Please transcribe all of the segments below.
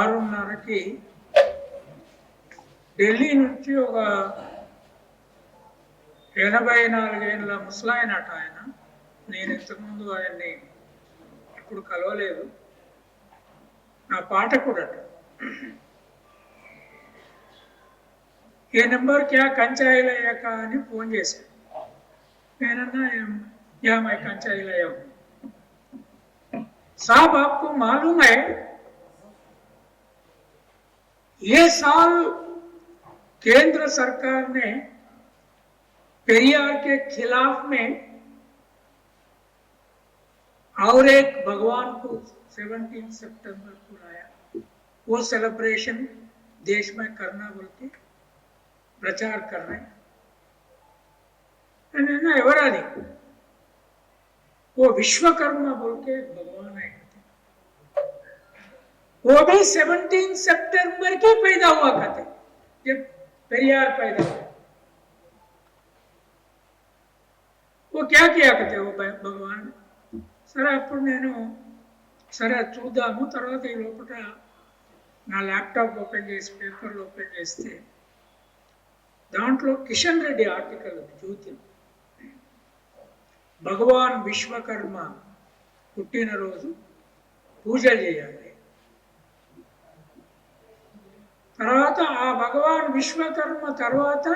ఆరున్నరకి ఢిల్లీ నుంచి ఒక ఎనభై నాలుగేళ్ళ ముసలాయనట ఆయన. నేను ఇంతకుముందు ఆయన్ని ఇప్పుడు కలవలేదు. నా పాట కూడా ఏ నెంబర్ క్యా కంచాయిలయ్యాక అని ఫోన్ చేశాను. నేనన్నా యా మై కంచాయిలయ్యా సాబ్ ఆప్కు మాలూమే. ये साल केंद्र सरकार ने पेरियार के खिलाफ में और एक भगवान को 17 सितंबर को लाया। वो सेलिब्रेशन देश में करना बोल के प्रचार कर रहे हैं। मैंने ना एवरादी वो विश्वकर्मा बोल के भगवान है। वो भी 17 सितंबर की पैदा हुआ कहते जब पेरियार पैदा हुआ वो क्या किया कहते वो భ- భగవాన్ సరే అప్పుడు నేను సరే చూద్దాము తర్వాత ఈ లోపల నా ల్యాప్టాప్ ఓపెన్ చేసి పేపర్లు ఓపెన్ చేస్తే దాంట్లో కిషన్ రెడ్డి ఆర్టికల్ ఉంది జ్యోతి భగవాన్ విశ్వకర్మ పుట్టినరోజు పూజలు చేయాలి తర్వాత ఆ భగవాన్ విశ్వకర్మ తర్వాత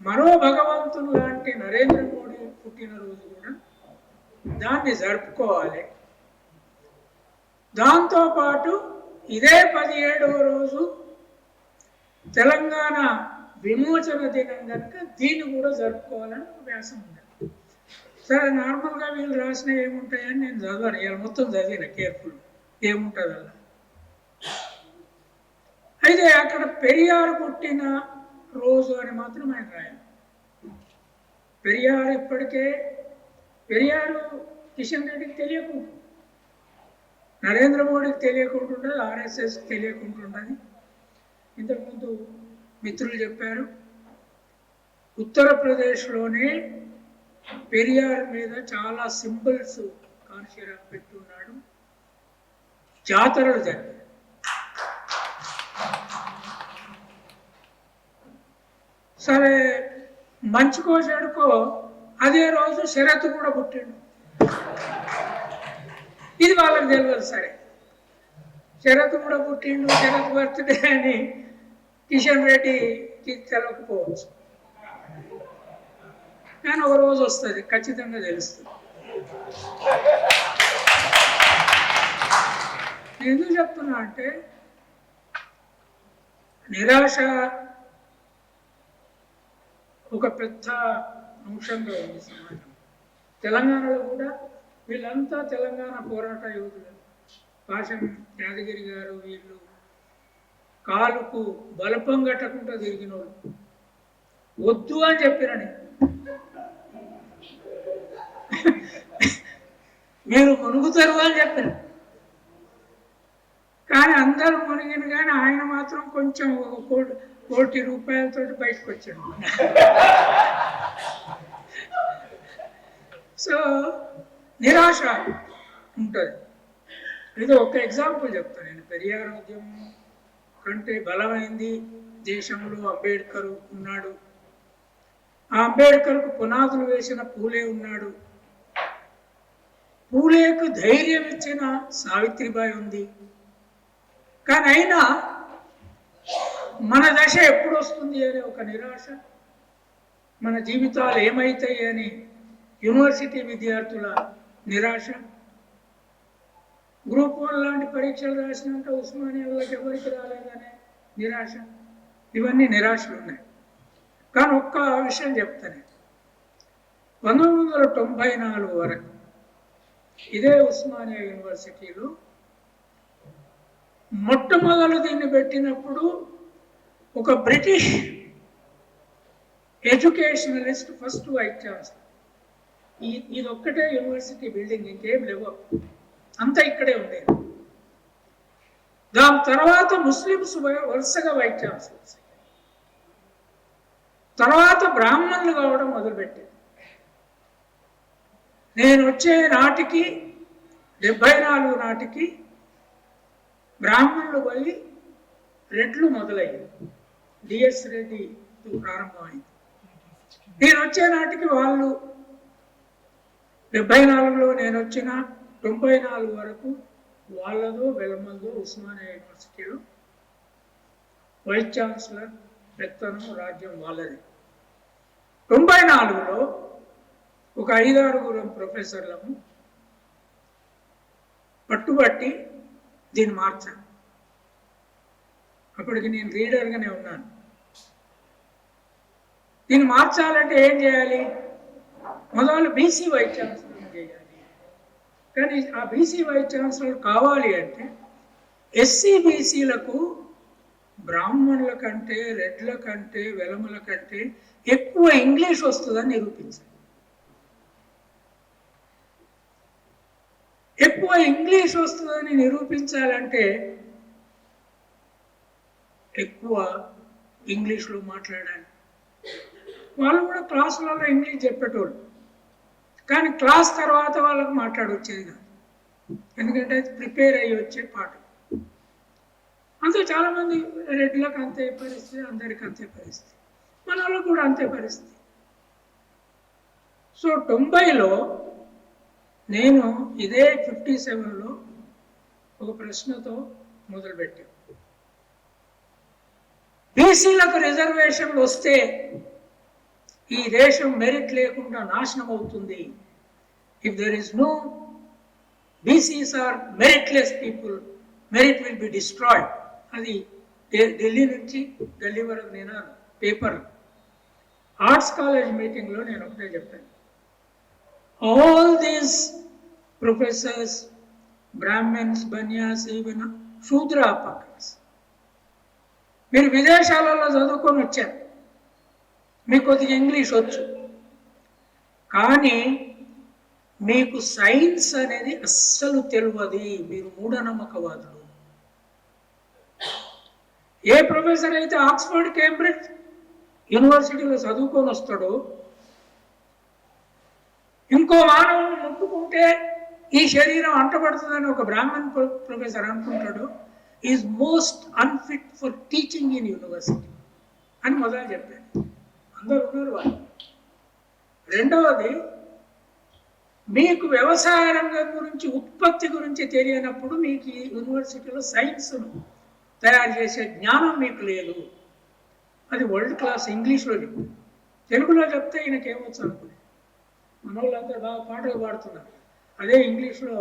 మరో భగవంతుడు లాంటి నరేంద్ర మోడీ పుట్టినరోజు కూడా దాన్ని జరుపుకోవాలి. దాంతోపాటు ఇదే పదిహేడవ రోజు తెలంగాణ విమోచన దినం కనుక దీన్ని కూడా జరుపుకోవాలని ఒక వ్యాసం ఉంది. సరే నార్మల్గా వీళ్ళు రాసినవి ఏముంటాయని నేను చదవను. ఇలా మొత్తం చదివిన కేర్ఫుల్ ఏముంటుంది అలా అయితే అక్కడ పెరియారు పుట్టిన రోజు అని మాత్రం ఆయన రాయాలి. పెరియారు ఇప్పటికే పెరియారు కిషన్ రెడ్డికి తెలియకుండా నరేంద్ర మోడీకి తెలియకుంటుండదు ఆర్ఎస్ఎస్ తెలియకుంటుండదు ఇంతకుముందు మిత్రులు చెప్పారు ఉత్తరప్రదేశ్లోనే పెరియార్ మీద చాలా సింబల్స్ కాన్షియరావు పెట్టున్నాడు. జాతరలు జరిగాయి. సరే మంచుకో చెడుకో అదే రోజు శరత్ కూడా పుట్టిండు. ఇది వాళ్ళకి తెలియదు సరే. శరత్ కూడా పుట్టిండు శరత్ బర్త్డే అని కిషన్ రెడ్డికి తెలవకపోవచ్చు. కానీ ఒక రోజు వస్తుంది ఖచ్చితంగా తెలుస్తుంది. నేను ఎందుకు చెప్తున్నా అంటే నిరాశ ఒక పెద్ద అంశంగా ఉంది సమాజం. తెలంగాణలో కూడా వీళ్ళంతా తెలంగాణ పోరాట యోధులు. పాషం యాదగిరి గారు వీళ్ళు కాలుకు బలపం కట్టకుండా తిరిగిన వాళ్ళు వద్దు అని చెప్పినని మీరు మునుగుతారు అని చెప్పిన. కానీ అందరూ మునిగిన కానీ ఆయన మాత్రం కొంచెం ఒక కోటి కోటి రూపాయలతో బయటకు వచ్చాడు. సో నిరాశ ఉంటుంది. ఇది ఒక ఎగ్జాంపుల్ చెప్తాను నేను. పెరియార్ ఉద్యమం కంటే బలమైంది దేశంలో అంబేద్కర్ ఉన్నాడు. ఆ అంబేద్కర్కు పునాదులు వేసిన పూలే ఉన్నాడు. పూలేకు ధైర్యం ఇచ్చిన సావిత్రిబాయి ఉంది. కానీ అయినా మన దశ ఎప్పుడు వస్తుంది అనే ఒక నిరాశ. మన జీవితాలు ఏమవుతాయి అని యూనివర్సిటీ విద్యార్థుల నిరాశ. గ్రూప్ వన్ లాంటి పరీక్షలు రాసినాక ఉస్మానియాలోకి ఎవరికి రాలేదనే నిరాశ. ఇవన్నీ నిరాశలు ఉన్నాయి. కానీ ఒక్క విషయం చెప్తాను పంతొమ్మిది వందల తొంభై నాలుగు వరకు ఇదే ఉస్మానియా యూనివర్సిటీలో మొట్టమొదలు దీన్ని పెట్టినప్పుడు ఒక British educationalist first vice chancellor. ఈ ఇది ఒక్కటే యూనివర్సిటీ బిల్డింగ్ ఇంకేం లేవు. అంతా ఇక్కడే ఉండేది. దాని తర్వాత ముస్లిమ్స్ వై- వరుసగా వైట్ ఛాన్సలర్స్ తర్వాత బ్రాహ్మణులు కావడం మొదలుపెట్టింది నేను వచ్చే నాటికి డెబ్బై నాలుగు నాటికి బ్రాహ్మణులు పోయి రెడ్లు మొదలయ్యాయి. డిఎస్ రెడ్డితో ప్రారంభమైంది. నేను వచ్చే నాటికి వాళ్ళు డెబ్బై నాలుగులో నేను వచ్చిన తొంభై నాలుగు వరకు వాళ్ళదో వెలమల్దో ఉస్మానియా యూనివర్సిటీలో వైస్ ఛాన్సలర్ పెత్తనం రాజ్యం వాళ్ళది. తొంభై నాలుగులో ఒక ఐదారుగురం ప్రొఫెసర్లము పట్టుబట్టి దీన్ని మార్చాను అప్పటికి నేను రీడర్గానే ఉన్నాను. దీన్ని మార్చాలంటే ఏం చేయాలి? మొదలు బీసీ వైస్ ఛాన్సలర్ చేయాలి. కానీ ఆ బీసీ వైస్ ఛాన్సలర్ కావాలి అంటే ఎస్సీ బీసీలకు బ్రాహ్మణుల కంటే రెడ్ల కంటే వెలముల కంటే ఎక్కువ ఇంగ్లీష్ వస్తుందని నిరూపించాలి ఎక్కువ ఇంగ్లీష్ వస్తుందని నిరూపించాలంటే ఎక్కువ ఇంగ్లీష్లో మాట్లాడాలి. వాళ్ళు కూడా క్లాసులలో ఇంగ్లీష్ చెప్పేటోళ్ళు. కానీ క్లాస్ తర్వాత వాళ్ళకు మాట్లాడొచ్చేది కాదు. ఎందుకంటే అది ప్రిపేర్ అయ్యి వచ్చే పాట అంతే చాలామంది రెడ్లకు అంతే పరిస్థితి అందరికి అంతే పరిస్థితి. మన వాళ్ళకు కూడా అంతే పరిస్థితి. సో తొంభైలో నేను ఇదే ఫిఫ్టీ సెవెన్లో ఒక ప్రశ్నతో మొదలుపెట్టాను. బీసీలకు రిజర్వేషన్లు వస్తే ఈ దేశం మెరిట్ లేకుండా నాశనం అవుతుంది. If there is no BCs are meritless people merit will be destroyed అది ఢిల్లీ నుంచి ఢిల్లీ వరకు నేను? పేపర్ ఆర్ట్స్ కాలేజ్ మీటింగ్లో నేను ఒకటే చెప్పాను all these professors Brahmins Banias even Shudra అప్పకర్స్ మీరు విదేశాలలో చదువుకొని వచ్చారు. మీకు కొద్దిగా ఇంగ్లీష్ వచ్చు. కానీ మీకు సైన్స్ అనేది అస్సలు తెలియదు. మీరు మూఢనమ్మకవాదులు. ఏ ప్రొఫెసర్ అయితే ఆక్స్ఫర్డ్ కేంబ్రిడ్జ్ యూనివర్సిటీలో చదువుకొని వస్తాడో ఇంకో మానవుని ముట్టుకుంటే ఈ శరీరం అంటబడుతుందని ఒక బ్రాహ్మణ్ ప్రొఫెసర్ అనుకుంటాడు. Is most unfit for teaching in university అని మొదలు చెప్పాడు. అందరు ఉన్నారు వాళ్ళు. రెండవది మీకు వ్యవసాయ రంగం గురించి ఉత్పత్తి గురించి తెలియనప్పుడు మీకు ఈ యూనివర్సిటీలో సైన్స్ను తయారు చేసే జ్ఞానం మీకు లేదు. అది వరల్డ్ క్లాస్ ఇంగ్లీష్లో చెప్పు తెలుగులో చెప్తే ఈయనకి ఏమొచ్చు అనుకునే? మన వాళ్ళందరూ బాగా పాటలు పాడుతున్నారు. అదే ఇంగ్లీష్లో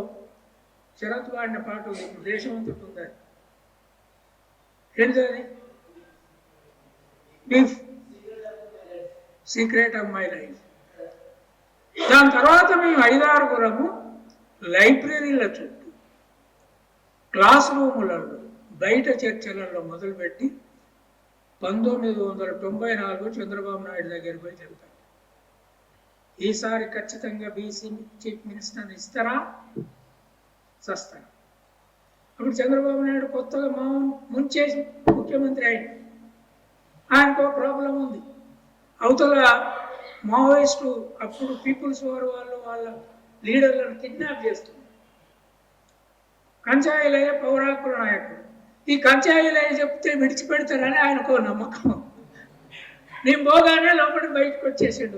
శరత్ పాడిన పాట దేశం అంతటి ఉంది. సీక్రెట్ ఆఫ్ మై లైఫ్ దాని తర్వాత మేము ఐదారుగురము లైబ్రరీల చుట్టూ క్లాస్ రూములలో బయట చర్చలలో మొదలుపెట్టి పంతొమ్మిది వందల తొంభై నాలుగు చంద్రబాబు నాయుడు దగ్గరికి పోయి చెప్తాను ఈసారి ఖచ్చితంగా బీసీ చీఫ్ మినిస్టర్ని ఇస్తారా? చస్తారా అప్పుడు చంద్రబాబు నాయుడు కొత్తగా మా ముంచేసి ముఖ్యమంత్రి ఆయన ఆయనకు ఒక ప్రాబ్లం ఉంది. అవతల మావోయిస్టు అప్పుడు పీపుల్స్ వారు వాళ్ళు వాళ్ళ లీడర్లను కిడ్నాప్ చేస్తున్నారు. కంచాయిలయ్య పౌరాకుల నాయకుడు. ఈ కంచాయిలయ్య చెప్తే విడిచిపెడతారని ఆయనకు నమ్మకం. నేను పోగానే లోపల బయటకు వచ్చేసిండు.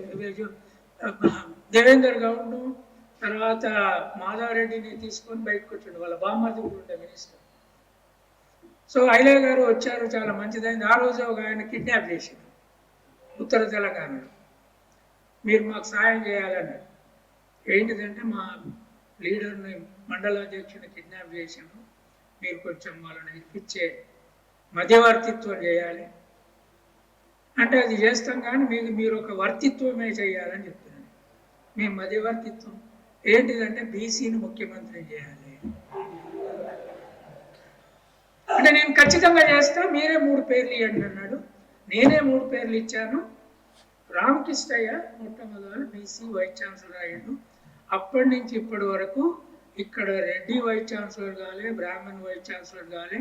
దేవేందర్ గౌడ్ను తర్వాత మాధవరెడ్డిని తీసుకొని బయటకు వచ్చిండు. వాళ్ళ బామ్మది కూడా ఉండే మినిస్టర్. సో ఐలయ్య గారు వచ్చారు చాలా మంచిదైంది. ఆ రోజు ఒక ఆయన కిడ్నాప్ చేసిండు. ఉత్తర తెలంగాణలో. మీరు మాకు సాయం చేయాలన్నారు. ఏంటిదంటే మా లీడర్ని మండలాధ్యక్షుని కిడ్నాప్ చేసాము మీరు కొంచెం వాళ్ళని ఇప్పించే మధ్యవర్తిత్వం చేయాలి. అంటే అది చేస్తాం కానీ మీకు మీరు ఒక వర్తిత్వమే చేయాలని చెప్పారు. మీ మధ్యవర్తిత్వం ఏంటిదంటే బీసీని ముఖ్యమంత్రి చేయాలి. అంటే నేను ఖచ్చితంగా చేస్తా మీరే మూడు పేర్లు ఇవ్వండి అన్నాడు. నేనే మూడు పేర్లు ఇచ్చాను. రామకృష్ణయ్య మొట్టమొదటి బీసీ వైస్ ఛాన్సలర్ అయ్యాడు. అప్పటి నుంచి ఇప్పటి వరకు ఇక్కడ రెడ్డి వైస్ ఛాన్సలర్ కాలే బ్రాహ్మణ్ వైస్ ఛాన్సలర్ కాలే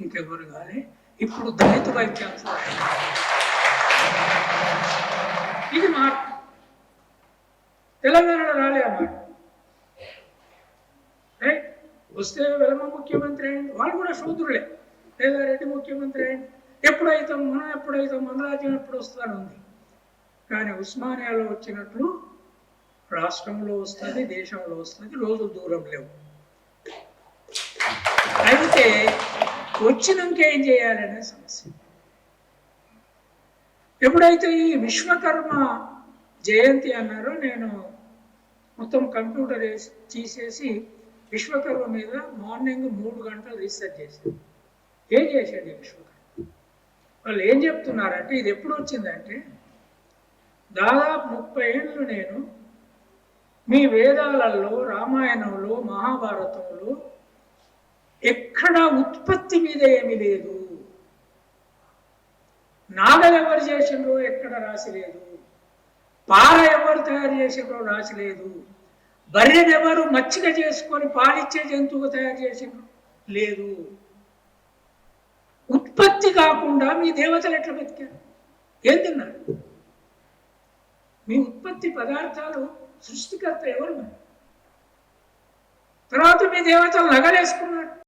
ఇంకెవరు కాలే. ఇప్పుడు దళిత వైస్ ఛాన్సలర్ అయ్యాడు. ఇది మార్పు. తెలంగాణలో రాలే ఆ రైట్ వస్తే వెలమ ముఖ్యమంత్రి అయింది వాళ్ళు కూడా శూద్రులే. లేదా రెడ్డి ముఖ్యమంత్రి అయింది ఎప్పుడైతే మనం ఎప్పుడైతే మన రాజ్యం ఎప్పుడు వస్తానుంది ఉంది కానీ ఉస్మానియాలో వచ్చినట్లు రాష్ట్రంలో వస్తుంది దేశంలో వస్తుంది రోజు దూరం లేవు. అయితే వచ్చినాక ఏం చేయాలనే సమస్య. ఎప్పుడైతే ఈ విశ్వకర్మ జయంతి అన్నారో నేను మొత్తం కంప్యూటర్ వేసి తీసేసి విశ్వకర్మ మీద మార్నింగ్ మూడు గంటలు రీసెర్చ్ చేశాడు. ఏం చేశాడు విశ్వకర్మ? వాళ్ళు ఏం చెప్తున్నారంటే ఇది ఎప్పుడు వచ్చిందంటే దాదాపు ముప్పై ఏళ్ళు నేను మీ వేదాలలో రామాయణంలో మహాభారతంలో ఎక్కడ ఉత్పత్తి మీద ఏమీ లేదు. నాగలు ఎవరు చేసిండ్రో ఎక్కడ రాసి లేదు. పాల ఎవరు తయారు చేసినో నాచలేదు లేదు. బర్రెను ఎవరు మచ్చిక చేసుకొని పాలిచ్చే జంతువు తయారు చేసిన లేదు. ఉత్పత్తి కాకుండా మీ దేవతలు ఎట్లా బతికారు? ఏం తిన్నారు? మీ ఉత్పత్తి పదార్థాలు సృష్టికర్త ఎవరు మరి? తర్వాత మీ దేవతలు నగలేసుకున్నారు.